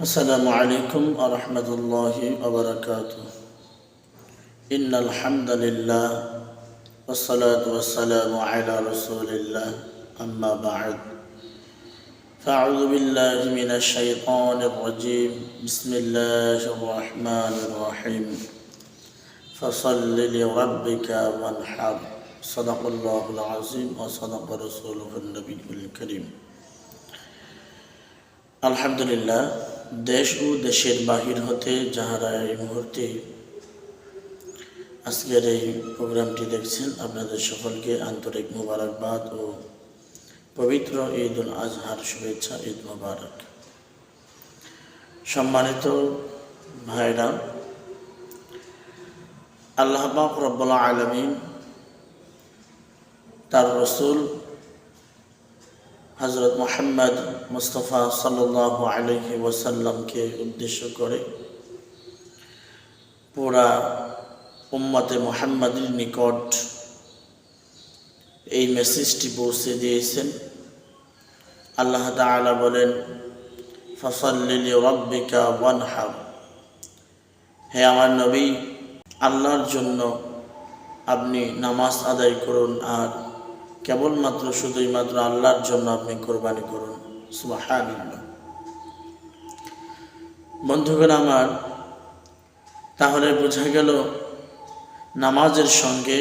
السلام عليكم ورحمة الله وبركاته. إن الحمد لله والصلاة والسلام على رسول الله. أما بعد فأعوذ بالله من الشيطان الرجيم. بسم الله الرحمن الرحيم. فصل لربك وانحر. صدق الله العظيم وصدق رسوله النبي الكريم. الحمد لله দেশ ও দেশের বাহির হতে যাহারা এই মুহূর্তে আজকের এই প্রোগ্রামটি দেখছেন, আপনাদের সকলকে আন্তরিক মোবারকবাদ ও পবিত্র ঈদ উল আজহার শুভেচ্ছা, ঈদ মোবারক। সম্মানিত ভাইরা, আল্লাহ পাক রব্বুল আলমিন তার রসুল হজরত মোহাম্মদ মুস্তফা সাল্লাহ আলহি ওসাল্লামকে উদ্দেশ্য করে পুরা উম্মতে মোহাম্মদের নিকট এই মেসেজটি পৌঁছে দিয়েছেন। আল্লাহ তালা বলেন, ফসল্লি রব্বিকা ওয়ানহাব হে আমার নবী, আল্লাহর জন্য আপনি নামাজ আদায় করুন আর কেবলমাত্র শুধুই মাত্র আল্লাহর জন্য আপনি কোরবানি করুন। সুবহানাল্লাহ। বন্ধুগণ আমার, তাহলে বোঝা গেল নামাজের সঙ্গে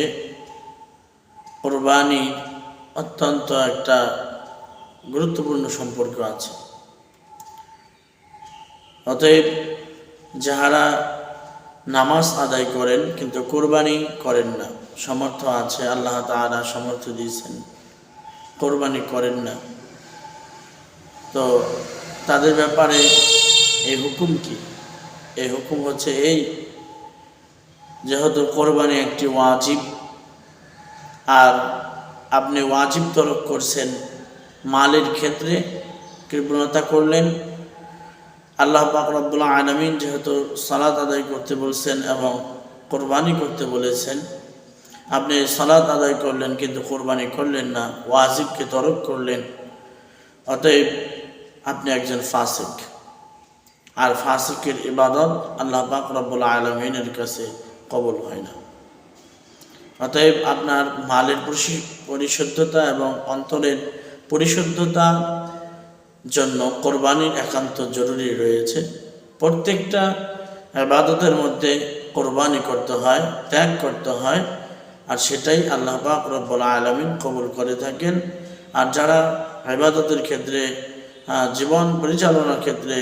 কোরবানি অত্যন্ত একটা গুরুত্বপূর্ণ সম্পর্ক আছে। অতএব যাহারা নামাজ আদায় করেন কিন্তু কোরবানি করেন না সমর্থ আছে, আল্লাহ তালা সমর্থ দিয়েছেন। কোরবানি করেন না। তো তাদের ব্যাপারে এই হুকুম কি? এই হুকুম হচ্ছে এই, যেহেতু কোরবানি একটি ওয়াজিব, আর আপনি ওয়াজিব তরক করছেন, মালের ক্ষেত্রে কৃপণতা করলেন, আল্লাহ পাক রব্বুল্লাহ আলমিন যেহেতু সালাদ আদায় করতে বলছেন এবং কোরবানি করতে বলেছেন আপনি সালাদ আদায় করলেন কিন্তু কোরবানি করলেন না, ওয়াজিবকে তরক করলেন। অতএব আপনি একজন ফাসিক। আর ফাসিকের ইবাদত আল্লাহ পাক রব্বুল্লাহ আলমিনের কাছে কবল হয় না। অতএব আপনার মালের পরিশুদ্ধতা এবং অন্তরের পরিশুদ্ধতা জন্য কোরবানির একান্ত জরুরি রয়েছে। প্রত্যেকটা আবাদতের মধ্যে কোরবানি করতে হয়, ত্যাগ করতে হয়। আর সেটাই আল্লাহ পাক রব্বুল আলমিন কবুল করে থাকেন। আর যারা ইবাদতের ক্ষেত্রে জীবন পরিচালনার ক্ষেত্রে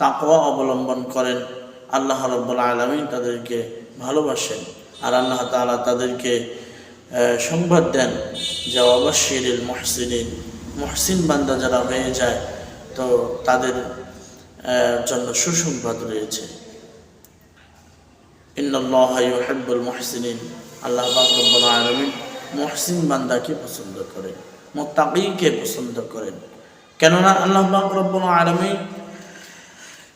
তাকওয়া অবলম্বন করেন, আল্লাহ রব্বুল আলমিন তাদেরকে ভালোবাসেন। আর আল্লাহ তালা তাদেরকে সংবাদ দেন যে অবশ্যই মহসিন মহসিন বান্দা যারা হয়ে যায়, তো তাদের জন্য সুসংবাদ রয়েছে। ইন্নআল্লাহবুল মহসিন আল্লাহ বাকরবুল আলমিন মহসিন বান্দাকে পছন্দ করেন মোত্তাকিকে পছন্দ করেন। কেননা আল্লাহ বাকরবুল আলমিন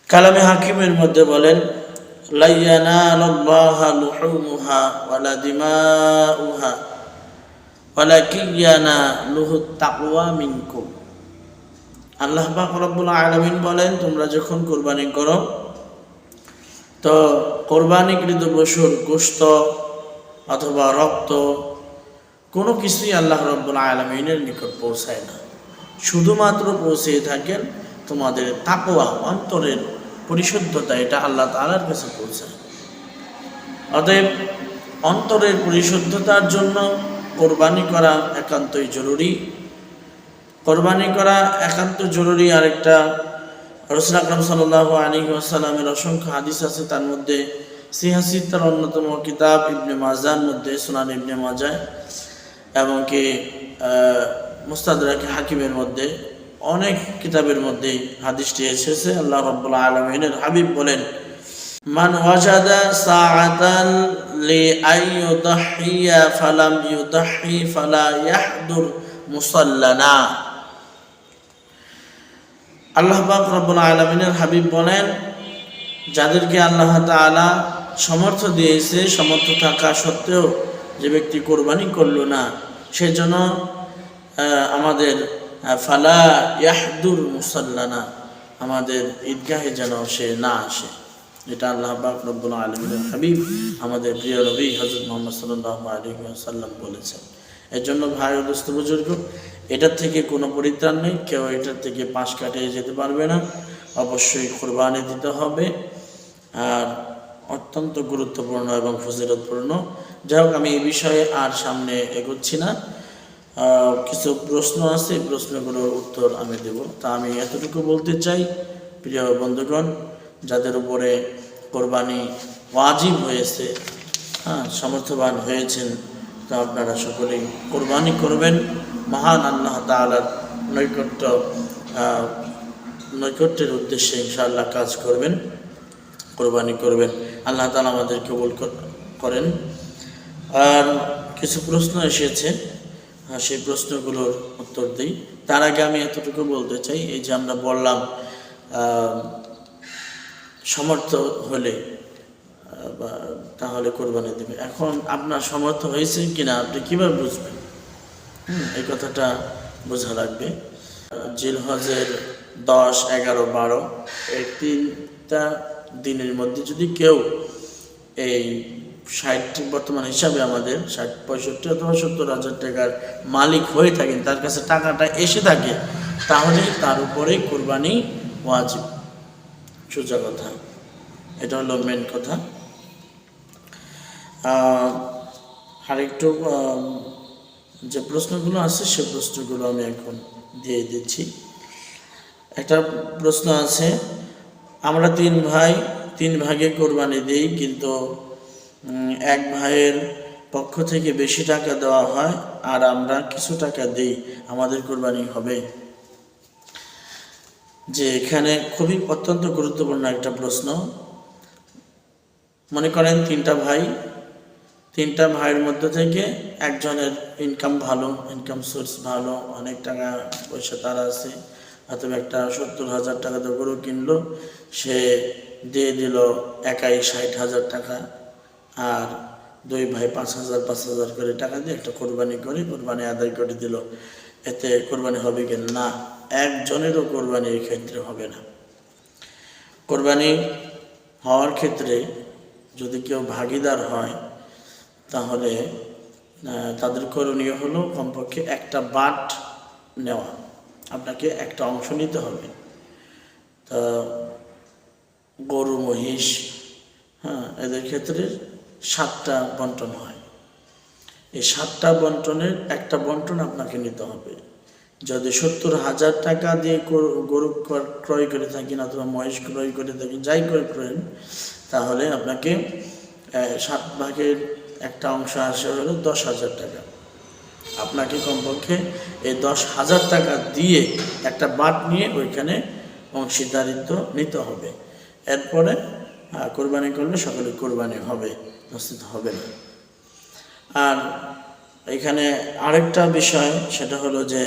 কালামে হাকিমের মধ্যে বলেন আল্লাহ পাক রব্বুল আলমিন বলেন, তোমরা যখন কোরবানি করো, তো কোরবানিকৃত পশুর গোস্ত অথবা রক্ত, কোনো কিছুই আল্লাহ রব্বুল আলমিনের নিকট পৌঁছায় না। শুধুমাত্র পৌঁছে থাকেন তোমাদের তাকোয়া অন্তরের পরিশুদ্ধতা, এটা আল্লাহ তালার কাছে পৌঁছায়। অতএব অন্তরের পরিশুদ্ধতার জন্য কোরবানি করা একান্তই জরুরি। কোরবানি করা একান্ত জরুরি। আরেকটা রসুল আকরম সাল্লাহ আলী আসালামের অসংখ্য হাদিস আছে, তার মধ্যে সিহাসিদ তার অন্যতম কিতাব ইবনে মাজার মধ্যে সুনান ইবনে মাজায় এবং কি হাকিমের মধ্যে অনেক কিতাবের মধ্যে হাদিসটি এসেছে। আল্লাহ রব্বুল্লাহ আলমিনের হাবিব বলেন, মান ওয়াজাদা সাআতান লি আই ইউদাহিয়া ফালাম ইউদাহি ফালা ইয়াহদুর মুসাল্লানা। আল্লাহ পাক রব্বুল হাবিব বলেন, যাদেরকে আল্লাহ তালা সমর্থ দিয়েছে সমর্থ থাকা সত্ত্বেও যে ব্যক্তি কোরবানি করল না, সেজন্য আমাদের ফালা ইয়াহদুর মুসাল্লানা, আমাদের ঈদগাহে যেন সে না আসে। এটা আল্লাহ রব্বুল আলমিনের হাবিব আমাদের প্রিয় রবি হজরত মোহাম্মদ সাল্লাহ আলী সাল্লাম বলেছেন। এর জন্য ভাই ও দোস্ত বুজুর্গ, এটার থেকে কোনো পরিত্রাণ নেই, কেউ এটার থেকে পাশ কাটিয়ে যেতে পারবে না। অবশ্যই কোরবানি দিতে হবে। আর অত্যন্ত গুরুত্বপূর্ণ এবং ফজিলতপূর্ণ। যাই হোক, আমি এই বিষয়ে আর সামনে এগোচ্ছি না। কিছু প্রশ্ন আছে প্রশ্নগুলোর উত্তর আমি দেব। তা আমি এতটুকু বলতে চাই, প্রিয় বন্ধুগণ, যাদের উপরে কোরবানি ওয়াজিব হয়েছে হ্যাঁ সমর্থবান হয়েছেন, তা আপনারা সকলেই কোরবানি করবেন। মহান আল্লাহ তাআলার নৈকট্য নৈকট্যের উদ্দেশ্যে ইনশাআল্লাহ কাজ করবেন, কোরবানি করবেন। আল্লাহ তালা আমাদের কবুল করেন। আর কিছু প্রশ্ন এসেছে আর সেই প্রশ্নগুলোর উত্তর দিই। তার আগে আমি এতটুকু বলতে চাই, এই যে আমরা বললাম সমর্থ হলে তাহলে কোরবানি দেবে। এখন আপনার সমর্থ হয়েছে কিনা আপনি কীভাবে বুঝবেন? এই কথাটা বোঝা লাগবে। জিলহজের দশ, এগারো, বারো এই তিনটা দিনের মধ্যে যদি কেউ এই ষাট বর্তমান হিসাবে আমাদের ষাট, পঁয়ষট্টি অথবা সত্তর হাজার টাকার মালিক হয়ে থাকেন, তার কাছে টাকাটা এসে থাকে, তাহলে তার উপরে কোরবানি ওয়াজিব। সোজা কথা। এটা হলো মেন কথা। আরেকটু যে প্রশ্নগুলো আছে, সে প্রশ্নগুলো আমি এখন দিয়ে দিচ্ছি। একটা প্রশ্ন আছে আমরা তিন ভাই, তিন ভাগে কোরবানি দিই, কিন্তু এক ভাইয়ের পক্ষ থেকে বেশি টাকা দেওয়া হয়, আর আমরা কিছু টাকা দিই, আমাদের কোরবানি হবে। যে এখানে খুবই অত্যন্ত গুরুত্বপূর্ণ একটা প্রশ্ন। মনে করেন তিনটা ভাই, তিনটা ভাইয়ের মধ্যে থেকে একজনের ইনকাম ভালো ইনকাম সোর্স ভালো, অনেক টাকা পয়সা তারা আছে। অথবা একটা সত্তর হাজার টাকা দিয়ে গরু কিনলো। সে দিয়ে দিল একাই ষাট হাজার টাকা আর দুই ভাই পাঁচ হাজার পাঁচ হাজার করে টাকা দিয়ে একটা কোরবানি করে, কোরবানি আদায় করে দিল। এতে কোরবানি হবে কি না? একজনেরও কোরবানি এই ক্ষেত্রে হবে না। কোরবানি হওয়ার ক্ষেত্রে যদি কেউ ভাগিদার হয়, তাহলে তাদের করণীয় হলো কমপক্ষে একটা বাট নেওয়া। আপনাকে একটা অংশ নিতে হবে। তা গরু, মহিষ হ্যাঁ এদের ক্ষেত্রে সাতটা বন্টন হয়। এই সাতটা বন্টনের একটা বন্টন আপনাকে নিতে হবে। যদি সত্তর হাজার টাকা দিয়ে গরু ক্রয় করে থাকেন অথবা মহিষ ক্রয় করে থাকেন, যাই ক্রয় করেন, তাহলে আপনাকে সাত ভাগের একটা অংশ আসে হলো দশ হাজার টাকা। আপনাকে কমপক্ষে এই দশ হাজার টাকা দিয়ে একটা বাট নিয়ে ওইখানে অংশীদারিত্ব নিতে হবে। এরপরে কোরবানি করলে সকলে কোরবানি হবে, উপস্থিত হবে না। আর এখানে আরেকটা বিষয়, সেটা হলো যে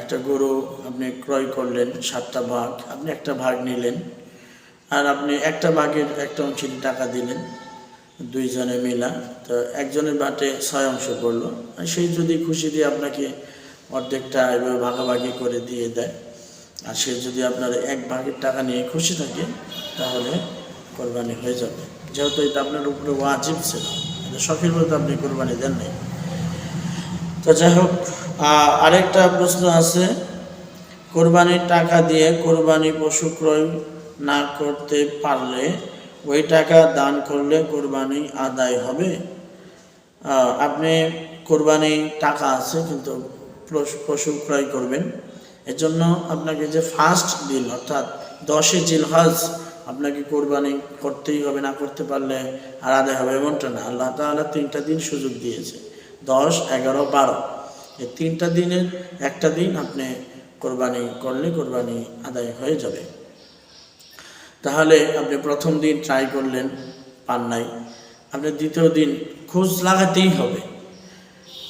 একটা গরু আপনি ক্রয় করলেন, সাতটা ভাগ আপনি একটা ভাগ নিলেন, আর আপনি একটা ভাগের একটা অংশ টাকা দিলেন। দুইজনে মিলা, তো একজনের বাটে ছয় অংশ পড়ল। সেই যদি খুশি দিয়ে আপনাকে অর্ধেকটা এভাবে ভাগাভাগি করে দিয়ে দেয়, আর সে যদি আপনার এক ভাগের টাকা নিয়ে খুশি থাকে, তাহলে কোরবানি হয়ে যাবে। যেহেতু এটা আপনার উপরে ওয়াজিব ছিল শখের মতো আপনি কোরবানি দেন নাই। তো যাই হোক আরেকটা প্রশ্ন আছে, কোরবানির টাকা দিয়ে কোরবানি পশু ক্রয় না করতে পারলে ওই টাকা দান করলে কোরবানি আদায় হবে। আপনি কোরবানি টাকা আছে কিন্তু পশু- ক্রয় করবেন। এজন্য আপনাকে যে ফার্স্ট দিন অর্থাৎ দশে জিলহজ, আপনাকে কোরবানি করতেই হবে, না করতে পারলে আর আদায় হবে এমনটা না। আল্লাহ তাআলা তিনটা দিন সুযোগ দিয়েছে, দশ, এগারো, বারো। এই তিনটা দিনের একটা দিন আপনি কোরবানি করলে কোরবানি আদায় হয়ে যাবে। তাহলে আপনি প্রথম দিন ট্রাই করলেন, পান নাই। আপনি দ্বিতীয় দিন খোঁজ লাগাতেই হবে।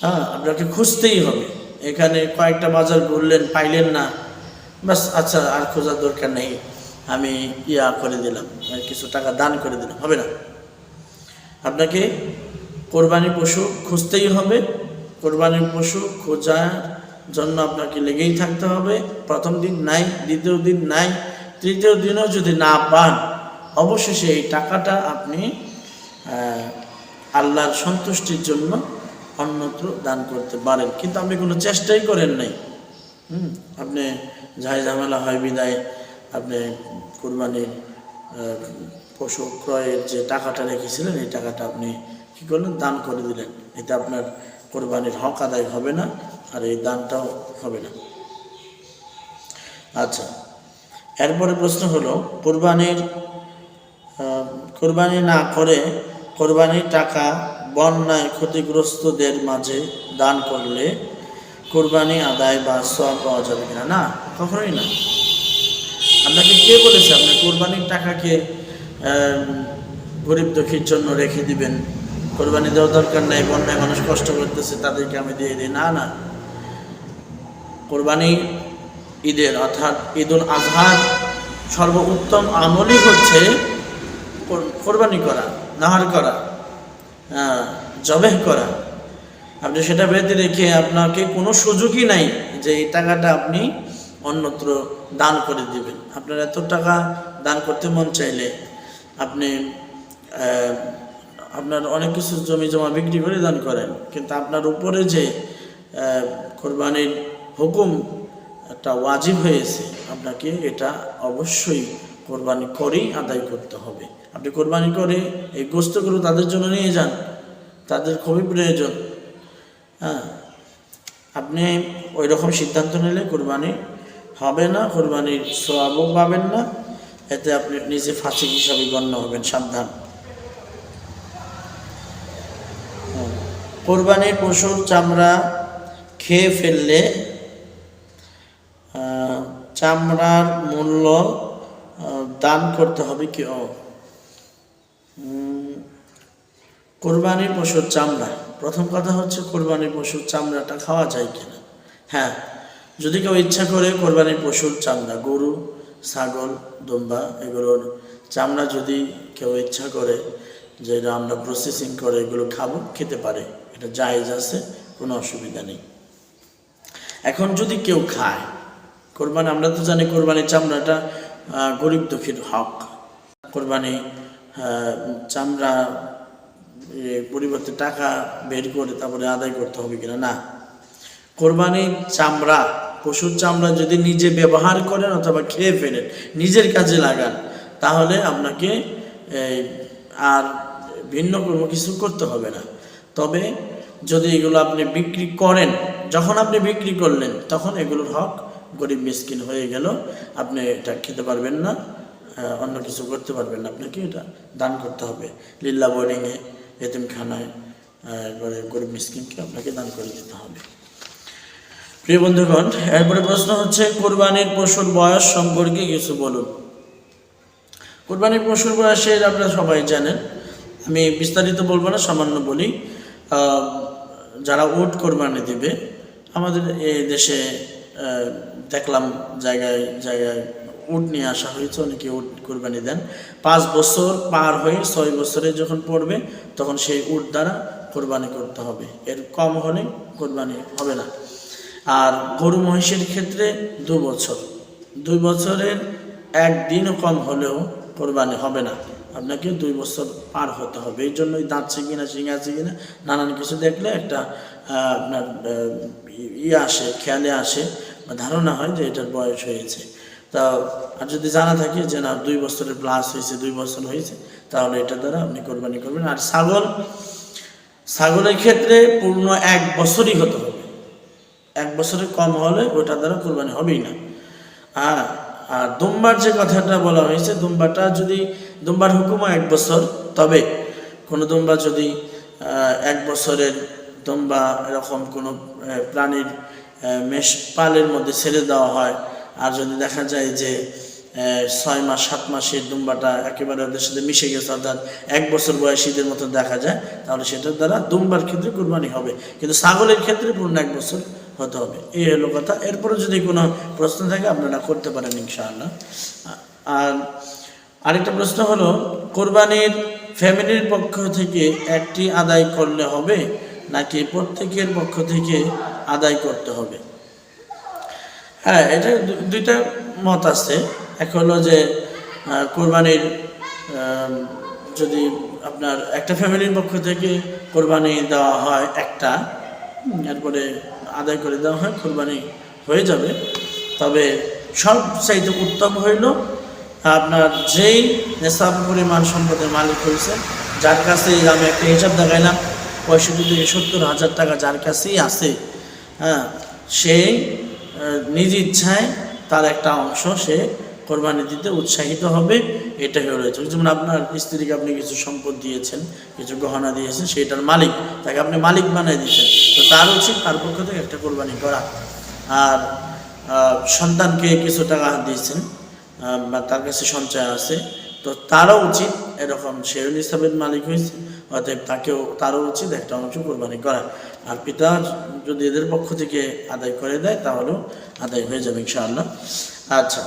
হ্যাঁ আপনাকে খুঁজতেই হবে। এখানে কয়েকটা বাজার ঘুরলেন, পাইলেন না। বাস আচ্ছা আর খোঁজার দরকার নেই। আমি ইয়া করে দিলাম আর কিছু টাকা দান করে দিলাম, হবে না। আপনাকে কোরবানি পশু খুঁজতেই হবে। কোরবানির পশু খোঁজার জন্য আপনাকে লেগেই থাকতে হবে। প্রথম দিন নাই, দ্বিতীয় দিন নাই। তৃতীয় দিনও যদি না পান, অবশেষে এই টাকাটা আপনি আল্লাহর সন্তুষ্টির জন্য অন্যত্র দান করতে পারেন। কিন্তু আপনি কোনো চেষ্টাই করেন নাই। হুম, আপনি ঝাই ঝামেলা হয় বিদায়, আপনি কোরবানির পশু ক্রয়ের যে টাকাটা রেখেছিলেন, এই টাকাটা আপনি কী করলেন? দান করে দিলেন। এতে আপনার কোরবানির হক আদায় হবে না, আর এই দানটাও হবে না। আচ্ছা। এরপরে প্রশ্ন হলো, কোরবানির কোরবানি না করে কোরবানির টাকা বন্যায় ক্ষতিগ্রস্তদের মাঝে দান করলে কোরবানি, আদায় বা সব পাওয়া যাবে কিনা? না, কখনোই না। আপনাকে কে বলেছে আপনি কোরবানির টাকাকে গরিব দুঃখীর জন্য রেখে দিবেন? কোরবানি দেওয়ার দরকার নেই, বন্যায় মানুষ কষ্ট করতেছে, তাদেরকে আমি দিয়ে দিই। না না। কোরবানি ঈদের অর্থাৎ ঈদুল আজহার সর্বোত্তম আমলই হচ্ছে কোর- কোরবানি করা, নাহার করা জবেহ করা। আপনি সেটা বেঁধে রেখে আপনাকে কোনো সুযোগই নাই যে এই টাকাটা আপনি অন্যত্র দান করে দিবেন। আপনার এত টাকা দান করতে মন চাইলে আপনি আপনার অনেক কিছু জমি জমা বিক্রি করে দান করেন। কিন্তু আপনার উপরে যে কোরবানির হুকুম একটা ওয়াজিব হয়েছে, আপনাকে এটা অবশ্যই কোরবানি করেই আদায় করতে হবে আপনি কোরবানি করে এই গোস্তগুলো তাদের জন্য নিয়ে যান, তাদের খুবই প্রয়োজন হ্যাঁ আপনি ওই রকম সিদ্ধান্ত নিলে কোরবানি হবে না, কোরবানির সোয়াবও পাবেন না, এতে আপনি নিজে ফাঁসি হিসাবে গণ্য হবেন, সাবধান হ্যাঁ। কোরবানির পশুর চামড়া খেয়ে ফেললে চামড়ার মূল্য দান করতে হবে কি ও উম, কোরবানির পশুর চামড়া। প্রথম কথা হচ্ছে কোরবানি পশুর চামড়াটা খাওয়া যায় কিনা? হ্যাঁ যদি কেউ ইচ্ছা করে কোরবানির পশুর চামড়া গরু ছাগল দুম্বা এগুলোর চামড়া যদি কেউ ইচ্ছা করে যে এটা আমরা প্রসেসিং করে এগুলো খাব খেতে পারে। এটা জায়েজ আছে কোনো অসুবিধা নেই। এখন যদি কেউ খায় কোরবানি, আমরা তো জানি কোরবানির চামড়াটা গরিব দুঃখীর হক। কোরবানি চামড়া পরিবর্তে টাকা বের করে তারপরে আদায় করতে হবে কিনা? না। কোরবানির চামড়া, পশুর চামড়া যদি নিজে ব্যবহার করেন অথবা খেয়ে ফেলেন, নিজের কাজে লাগান, তাহলে আপনাকে আর ভিন্ন কোনো কিছু করতে হবে না। তবে যদি এগুলো আপনি বিক্রি করেন, যখন আপনি বিক্রি করলেন, তখন এগুলোর হক গরিব মিসকিন হয়ে গেল, আপনি এটা খেতে পারবেন না অন্য কিছু করতে পারবেন না, আপনাকে এটা দান করতে হবে। লিল্লা বোর্ডিংয়ে, এতিমখানায় এরপরে গরিব মিসকিনকে আপনাকে দান করে দিতে হবে। প্রিয় বন্ধুগণ, এরপরে প্রশ্ন হচ্ছে, কোরবানির পশুর বয়স সম্পর্কে কিছু বলুন। কোরবানির পশুর বয়সের আপনারা সবাই জানেন, আমি বিস্তারিত বলব না, সামান্য বলি যারা উট কোরবানি দেবে, আমাদের এই দেশে দেখলাম জায়গায় জায়গায় উট নিয়ে আসা হয়েছে, অনেকে উট কোরবানি দেন। পাঁচ বছর পার হয়ে ছয় বছরে যখন পড়বে, তখন সেই উট দ্বারা কোরবানি করতে হবে। এর কম হলে কোরবানি হবে না। আর গরু মহিষের ক্ষেত্রে দু বছর। দুই বছরের একদিনও কম হলেও কোরবানি হবে না। আপনাকে দুই বছর পার হতে হবে। এই জন্যই দাঁতছে কিনা শিং আছে কিনা নানান কিছু দেখলে একটা আপনার ইয়ে আসে, খেয়ালে আসে। ধারণা হয় যে এটার বয়স হয়েছে। তা আর যদি জানা থাকে যে না, দুই বছরের প্লাস হয়েছে, দুই বছর হয়েছে, তাহলে এটা দ্বারা আপনি কোরবানি করবেন। আর ছাগল, ছাগলের ক্ষেত্রে পূর্ণ এক বছরই হতে হবে। এক বছরের কম হলে ওটা দ্বারা কোরবানি হবেই না। আর আর দুম্বার যে কথাটা বলা হয়েছে দুম্বাটা যদি, দুম্বার হুকুমও এক বছর, তবে কোনো দুম্বা যদি এক বছরের দুম্বা এরকম কোনো প্রাণীর মেষ পালের মধ্যে ছেড়ে দেওয়া হয়। আর যদি দেখা যায় যে ছয় মাস, সাত মাসের দুম্বাটা একেবারে ওদের সাথে মিশে গেছে, অর্থাৎ এক বছর বয়সীদের মতো দেখা যায়, তাহলে সেটার দ্বারা দুম্বার ক্ষেত্রে কুরবানি হবে। কিন্তু ছাগলের ক্ষেত্রে পূর্ণ এক বছর হতে হবে। এই হলো কথা। এরপরে যদি কোনো প্রশ্ন থাকে, আপনারা করতে পারেন ইনশাআল্লাহ। আর আরেকটা প্রশ্ন হলো, কোরবানির ফ্যামিলির পক্ষ থেকে একটি আদায় করলে হবে? নাকি প্রত্যেকের পক্ষ থেকে আদায় করতে হবে? হ্যাঁ এটা দুইটা মত আছে। এক হলো যে কোরবানির যদি আপনার একটা ফ্যামিলির পক্ষ থেকে কোরবানি দেওয়া হয় একটা এরপরে আদায় করে দেওয়া হয়, কোরবানি হয়ে যাবে। তবে সব চাইতে উত্তম হইল আপনার যেই নেশাব পরিমাণ সম্পদের মালিক হয়েছে যার কাছে আমি একটা হিসাব দেখাইলাম পঁয়ষট্টি থেকে সত্তর হাজার টাকা যার কাছেই আছে হ্যাঁ আহ, নিজ ইচ্ছায় তার একটা অংশ সে কোরবানি দিতে উৎসাহিত হবে এটাই রয়েছে যেমন আপনার স্ত্রীকে আপনি কিছু সম্পদ দিয়েছেন কিছু গহনা দিয়েছেন সেটার মালিক তাকে আপনি মালিক বানিয়ে দিয়েছেন তো তার উচিত তার পক্ষ থেকে একটা কোরবানি করা। আর সন্তানকে কিছু টাকা দিয়েছেন বা তার কাছে সঞ্চয় আছে তো তারও উচিত এরকম সেও নিসাবের মালিক হয়েছে অতএব তাকেও তারও উচিত একটা অংশ কোরবানি করা আর পিতা যদি এদের পক্ষ থেকে আদায় করে দেয়, তাহলেও আদায় হয়ে যাবে ইনশাআল্লাহ। আচ্ছা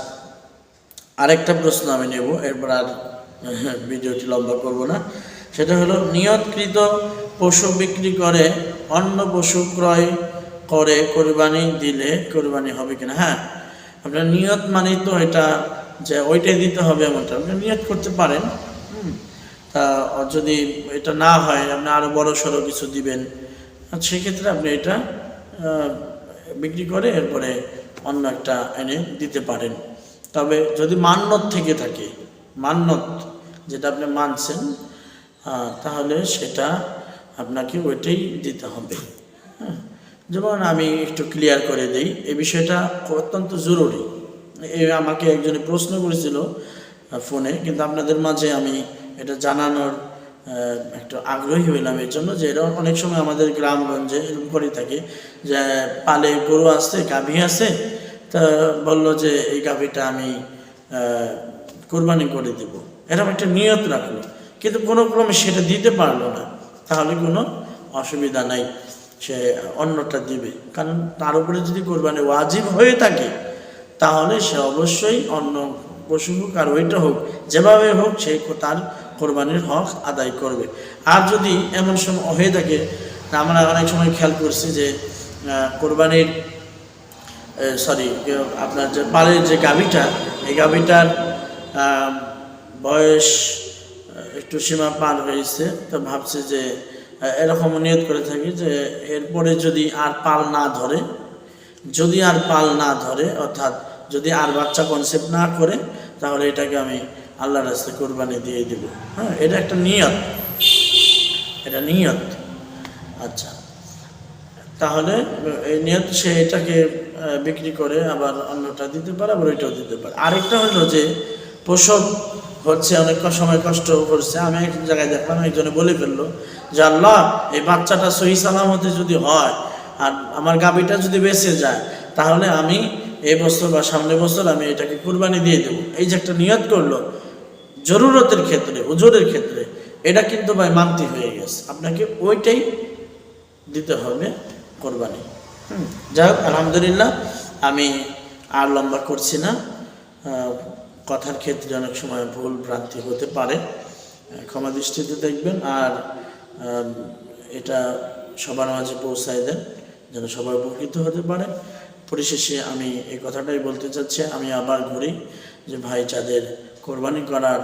আরেকটা প্রশ্ন আমি নেব, এরপর আর ভিডিওটি লম্বা করব না। সেটা হলো, নিয়তকৃত পশু বিক্রি করে, অন্য পশু ক্রয় করে কোরবানি দিলে কোরবানি হবে কিনা? হ্যাঁ আপনার নিয়ত মানেই তো এটা যে ওইটাই দিতে হবে এমনটা। আপনি নিয়ত করতে পারেন, হুম। যদি এটা না হয়, আপনি আরও বড় সড়ো কিছু দিবেন, সেক্ষেত্রে আপনি এটা বিক্রি করে এরপরে অন্য একটা এনে দিতে পারেন। তবে যদি মান্যত থেকে থাকে, মান্যত যেটা আপনি মানছেন তাহলে সেটা আপনাকে ওইটাই দিতে হবে। হ্যাঁ যেমন আমি একটু ক্লিয়ার করে দিই, এই বিষয়টা অত্যন্ত জরুরি। এ, আমাকে একজনে প্রশ্ন করেছিল ফোনে, কিন্তু আপনাদের মাঝে আমি এটা জানানোর একটু আগ্রহী হইলাম এর জন্য যে এটা অনেক সময় আমাদের গ্রামগঞ্জে এরকম করে থাকে যে, পালে গরু আছে গাভী আছে তা বলল যে, এই গাভীটা আমি কোরবানি করে দেব। এরকম একটা নিয়ত রাখল। কিন্তু কোনো ক্রমে সেটা দিতে পারল না। তাহলে কোনো অসুবিধা নাই, সে অন্যটা দিবে। কারণ তার উপরে যদি কোরবানি ওয়াজিব হয়ে থাকে, তাহলে সে অবশ্যই অন্য পশু হোক আর ওইটা হোক, যেভাবে হোক সে তার কোরবানির হক আদায় করবে। আর যদি এমন সময় হয়ে থাকে, আমরা অনেক সময় খেয়াল করছি যে কোরবানির সরি আপনার যে পালের যে গাভীটা, এই গাভীটার বয়স একটু সীমা পার হয়েছে, তো ভাবছে যে এরকম নিয়ত করে থাকি যে, এরপরে যদি আর পাল না ধরে, যদি আর পাল না ধরে, অর্থাৎ যদি আর বাচ্চা কনসেপ্ট না করে, তাহলে এটাকে আমি আল্লাহর রাস্তায় কোরবানি দিয়ে দেব। হ্যাঁ এটা একটা নিয়ত। এটা নিয়ত। আচ্ছা। তাহলে এই নিয়ত সে এটাকে বিক্রি করে আবার অন্যটা দিতে পারে, আবার ওইটাও দিতে পারে। আরেকটা হলো যে প্রসব হচ্ছে অনেক সময় কষ্ট করছে। আমি এক জায়গায় দেখলাম, একজনে বলে ফেলল যে, আল্লাহ, এই বাচ্চাটা সহি সালামতে যদি হয় আর আমার গাভীটা যদি বেঁচে যায়, তাহলে আমি এই বছর বা সামনের বছর আমি এটাকে কুরবানি দিয়ে দেবো। এই যে একটা নিয়ত করল জরুরতের ক্ষেত্রে হুজুরের ক্ষেত্রে এটা কিন্তু ভাই মানতি হয়ে গেছে। আপনাকে ওইটাই দিতে হবে কোরবানি। হুম, যাই হোক আলহামদুলিল্লাহ আমি আর লম্বা করছি না। কথার ক্ষেত্রে অনেক সময় ভুল ভ্রান্তি হতে পারে। ক্ষমা দৃষ্টিতে দেখবেন আর এটা সবার মাঝে পৌঁছায় দেন যেন সবাই উপকৃত হতে পারে। পরিশেষে আমি এই কথাটাই বলতে চাচ্ছি আমি আবার ঘুরি যে ভাই যাদের কোরবানি করার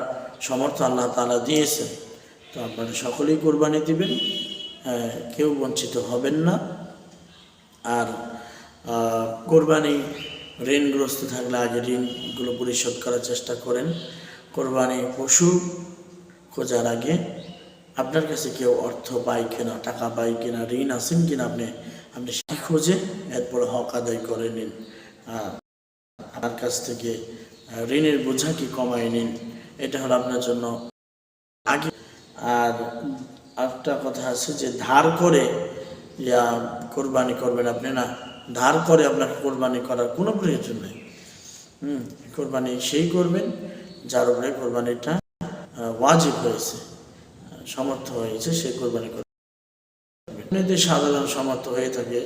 সমর্থ আল্লাহ তালা দিয়েছেন। তো আপনারা সকলেই কোরবানি দিবেন কেউ বঞ্চিত হবেন না। আর কোরবানি ঋণগ্রস্ত থাকলে আগে ঋণগুলো পরিশোধ করার চেষ্টা করেন। কোরবানি পশু খোঁজার আগে আপনার কাছে কেউ অর্থ পায় কিনা, টাকা পায় কিনা, ঋণ আছেন কিনা আপনি আপনি খোঁজে এরপর হক আদায় করে নিন। আপনার কাছ থেকে ঋণের বোঝা কি কমায় নিন? এটা হলো আপনার জন্য আগে আর একটা কথা আছে যে ধার করে, ইয়া, কোরবানি করবেন আপনি না? ধার করে আপনাকে কোরবানি করার কোনো প্রয়োজন নেই। হুম, কোরবানি সেই করবেন যার উপরে কোরবানিটা ওয়াজিব হয়েছে সমর্থ হয়েছে, সে কোরবানি করবে। এমনিতে সাধারণ সমর্থ হয়ে থাকে।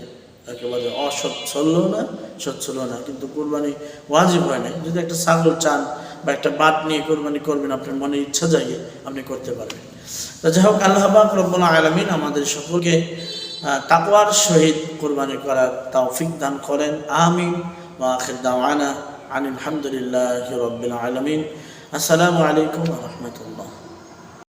একেবারে অসচ্ছল না সচ্ছল না। কিন্তু কোরবানি ওয়াজিব হয় না যদি একটা ছাগল চান বা একটা বাদ নিয়ে কোরবানি করবেন, আপনার মনে ইচ্ছা যাই আপনি করতে পারবেন। তা যাই হোক আল্লাহবাক রব্বুল আলমিন আমাদের সকলকে তাকওয়ার সহিত কোরবানি করার তাওফিক দান করেন। আমিন। ওয়া আখির দাওয়ানা আনিল হামদুলিল্লাহ রব্বিল আলমিন। আসসালামু আলাইকুম রহমতুল্লাহ।